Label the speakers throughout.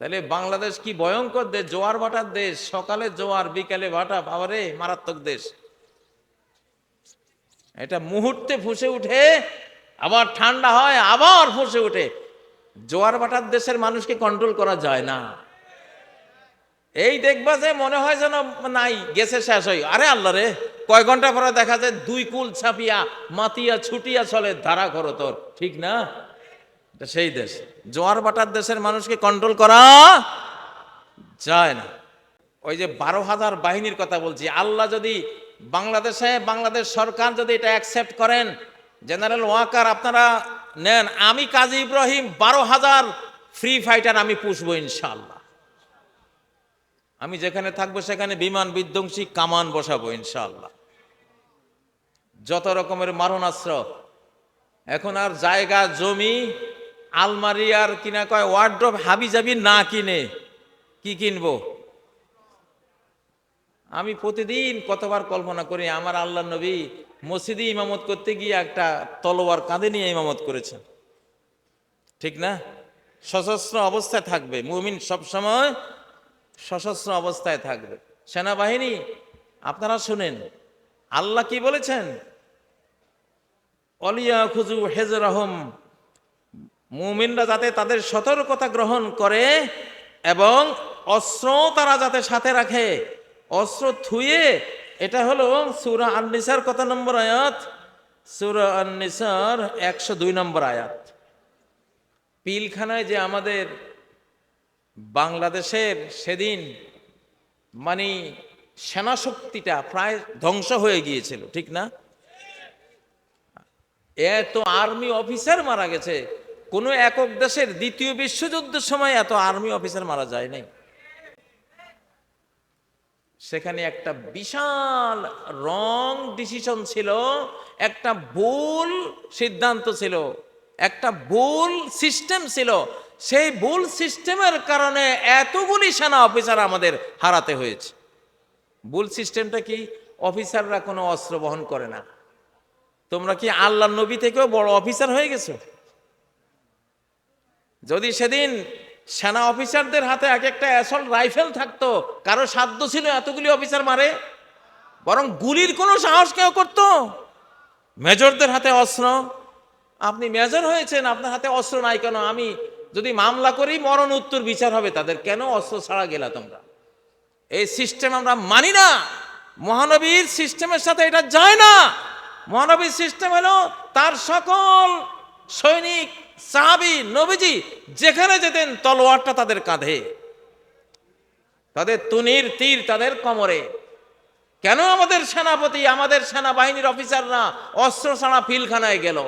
Speaker 1: তাহলে বাংলাদেশ কি ভয়ঙ্কর দেশ? জোয়ার ভাটার দেশ। সকালে জোয়ার, বিকালে ভাটা। বাবারে, মারাত্মক দেশ। এটা মুহূর্তে ফুসে উঠে, আবার ঠান্ডা হয়, আবার ফুসে উঠে। জোয়ার ভাটার দেশের মানুষকে কন্ট্রোল করা যায় না। এই দেখবা যে মনে হয় যেন নাই, গেছে শেষ হই আরে আল্লাহ রে, কয় ঘণ্টা পরে দেখা যায় দুই কুল ছাপিয়া, মাতিয়া ছুটিয়া চলে, ধারা করো তোর ঠিক না? সেই দেশ। জোয়ার বাটার দেশের মানুষকে কন্ট্রোল করা যায় না। ওই যে বারো হাজার বাহিনীর কথা বলছি, আল্লাহ যদি বাংলাদেশে, বাংলাদেশ সরকার যদি এটা অ্যাকসেপ্ট করেন জেনারেল ওয়াকার আপনারা নেন। আমি কাজী ইব্রাহিম, বারো হাজার ফ্রি ফাইটার আমি পুষবো ইনশাল্লাহ আমি যেখানে থাকব সেখানে বিমান বিধ্বংসী, কামান বসাবো ইনশাল্লাহ যত রকমের মারণাস্ত্র, এখন আর জায়গা, জমি আলমারি আর কিনা কয় ওয়ার্ড্রপ হাবি যাবি না কিনে, কি কিনবো? আমি প্রতিদিন কতবার কল্পনা করি, আমার আল্লাহ নবী মসজিদে ইমামত করতে গিয়ে একটা তলোয়ার কাঁধে নিয়ে ইমামত করেছেন। ঠিক না? সশস্ত্র অবস্থায় থাকবে। মুমিন সবসময় সশস্ত্র অবস্থায় থাকবে। সেনাবাহিনী, আপনারা শুনেন, আল্লাহ কি বলেছেন? অলিয়া খুজু হেজরহম মুমিনরা যাতে তাদের সতর্কতা গ্রহণ করে এবং অস্ত্র তারা যাতে সাথে রাখে, অস্ত্র থুয়ে এটা হলো সুরা আননিসার কত নম্বর আয়াত? সুরা আননিসার একশো দুই নম্বর আয়াত। পিলখানায় যে আমাদের বাংলাদেশের সেদিন মানে সেনাশক্তিটা প্রায় ধ্বংস হয়ে গিয়েছিল, ঠিক না? এত আর্মি অফিসার মারা গেছে কোনো একক দেশের দ্বিতীয় বিশ্বযুদ্ধের সময় এত আর্মি অফিসার মারা যায় নাই। সেখানে একটা বিশাল রং ডিসিশন ছিল, একটা ভুল সিদ্ধান্ত ছিল, একটা ভুল সিস্টেম ছিল। সেই ভুল সিস্টেমের কারণে এতগুলি সেনা অফিসার আমাদের হারাতে হয়েছে। ভুল সিস্টেমটা কি? অফিসাররা কোনো অস্ত্র বহন করে না। তোমরা কি আল্লাহ নবী থেকেও বড় অফিসার হয়ে গেছো? যদি সেদিন সেনা অফিসারদের হাতে এক একটা অ্যাসল্ট রাইফেল থাকতো, কারও সাধ্য ছিল এতগুলি অফিসার মারে? বরং গুলির কোনো সাহস কেউ করতো? মেজরদের হাতে অস্ত্র? আপনি মেজর হয়েছেন, আপনার হাতে অস্ত্র নাই কেন? আমি যদি মামলা করি, মরণ উত্তর বিচার হবে, তাদের কেন অস্ত্র ছাড়া গেলা তোমরা? এই সিস্টেম আমরা মানি না। মহানবীর সিস্টেমের সাথে এটা যায় না। মহানবীর সিস্টেম হলো তার সকল সৈনিক সাহাবি, নবীজি যেখানে যেতেন, তলোয়ারটা তাদের কাঁধে। তাদের তুনির তীর তাদের কোমরে। কেন আমাদের সেনাপতি, আমাদের সেনাবাহিনীর অফিসাররা অস্ত্র ছাড়া পিলখানায় গেল?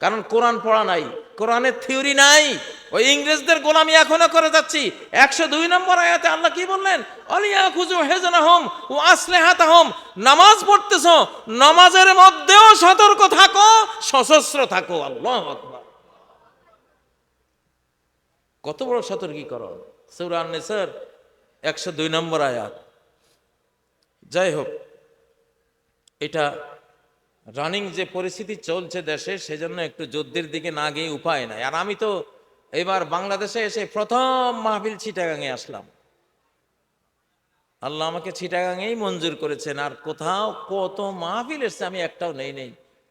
Speaker 1: কারণ কোরআন পড়া নাই, কোরআনের থিওরি নাই। ওই ইংরেজদের গোলামি এখনও করে যাচ্ছি। একশো দুই নম্বর আয়াতে আল্লাহ কি বললেন? অলিয়া খুজু হেজনা হোম ও আসলে হাতা হোম নামাজ পড়তেছ, নামাজের মধ্যেও সতর্ক থাকো, সশস্ত্র থাকো। আল্লাহ কত বড় সতর্কীকরণ? সৌরান স্যার একশো দুই নম্বর আয়াত। যাই হোক, এটা রানিং যে পরিস্থিতি চলছে দেশে, সেজন্য একটু যুদ্ধের দিকে না গিয়ে উপায় নাই। আর আমি তো এবার বাংলাদেশে এসে প্রথম মাহফিল চিটাগাঙে আসলাম। আল্লাহ আমাকে চিটাগাঙেই মঞ্জুর করেছেন, আর কোথাও কত মাহফিল এসছে আমি একটাও নেই নেই।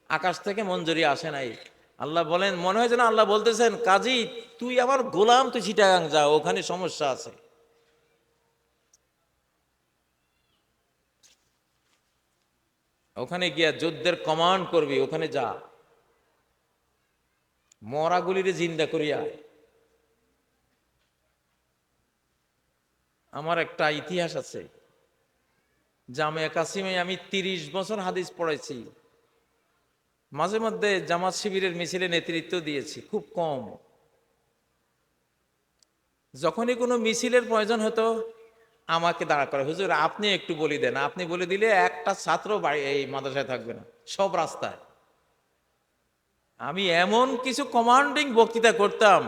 Speaker 1: আকাশ থেকে মঞ্জুরি আসে নাই। আল্লাহ বলেন, মনে হয় যেন আল্লাহ বলতেছেন, কাজী, তুই আমার গোলাম, তুই চিটাগাং যা ওখানে সমস্যা আছে। ওখানে গিয়া যুদ্ধের কমান্ড করবি, ওখানে যা। মরাগুলিরে জিন্দা করিয়া আমার একটা ইতিহাস আছে। জামে কাসিমে আমি তিরিশ বছর হাদিস পড়াইছি। মাঝে মধ্যে জামাত শিবিরের মিছিলে নেতৃত্ব দিয়েছি, খুব কম। যখনই কোনো মিছিলের প্রয়োজন হতো, আমাকে দাঁড়া করে। হুজুর, আপনি একটু বলি দেন। আপনি বলে দিলে একটা ছাত্র এই মাদ্রাসায় থাকবে না, সব রাস্তায়। আমি এমন কিছু কমান্ডিং বক্তৃতা করতাম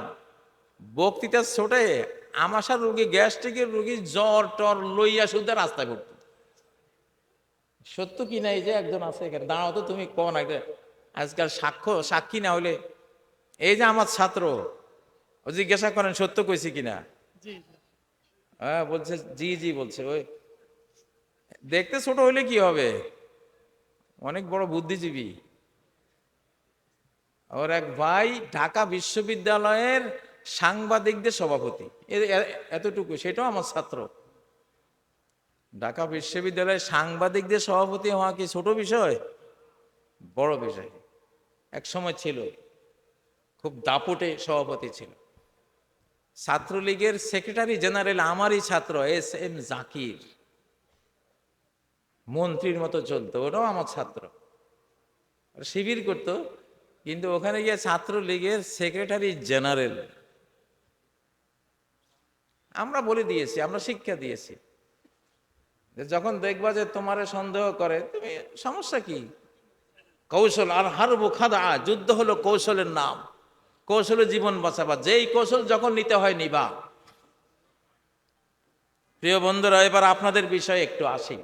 Speaker 1: বক্তৃতা ছোটে আমাশার রুগী, গ্যাস্ট্রিকের রুগী, জ্বর টর, লইয়া শুদ্ধ রাস্তায় পড়তো। সত্য কি নাই যে একজন আছে এখানে? দাঁড়াও তো, তুমি কোন আজকাল সাক্ষ্য সাক্ষী না হলে এই যে আমার ছাত্র ও জিজ্ঞাসা করেন সত্য কইছি কিনা? হ্যাঁ বলছে জি জি বলছে। ওই দেখতে ছোট হইলে কি হবে? অনেক বড় বুদ্ধিজীবী। ওর এক ভাই ঢাকা বিশ্ববিদ্যালয়ের সাংবাদিকদের সভাপতি। এতটুকু সেটাও আমার ছাত্র। ঢাকা বিশ্ববিদ্যালয়ের সাংবাদিকদের সভাপতি হওয়া কি ছোট বিষয়? বড় বিষয়। এক সময় ছিল, খুব দাপটে সভাপতি ছিল। ছাত্রলীগের সেক্রেটারি জেনারেল আমারই ছাত্র, এস এম জাকির। মন্ত্রীর মতো চলতো, ওটাও আমার ছাত্র। শিবির করতো, কিন্তু ওখানে গিয়ে ছাত্রলীগের সেক্রেটারি জেনারেল। আমরা বলে দিয়েছি, আমরা শিক্ষা দিয়েছি। যখন দেখবা যে তোমারে সন্দেহ করে, তুমি সমস্যা কি? কৌশল আর হারবো খাদা, যুদ্ধ হলো কৌশলের নাম। কৌশলে জীবন বাঁচাবা, যেই কৌশল যখন নিতে হয় নিবা। প্রিয় বন্ধুরা, এবার আপনাদের বিষয়ে একটু আসি।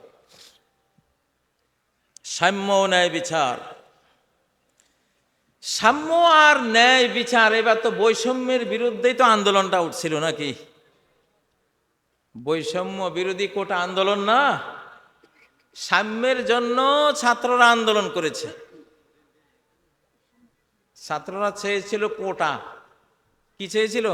Speaker 1: সাম্য ন্যায় বিচার। সাম্য আর ন্যায় বিচার, এবার তো বৈষম্যের বিরুদ্ধেই তো আন্দোলনটা উঠছিল নাকি? বৈষম্য বিরোধী কোটা আন্দোলন না? সাম্যের জন্য ছাত্ররা আন্দোলন করেছে। ছাত্ররা চেয়েছিল কোটা। কি চেয়েছিল?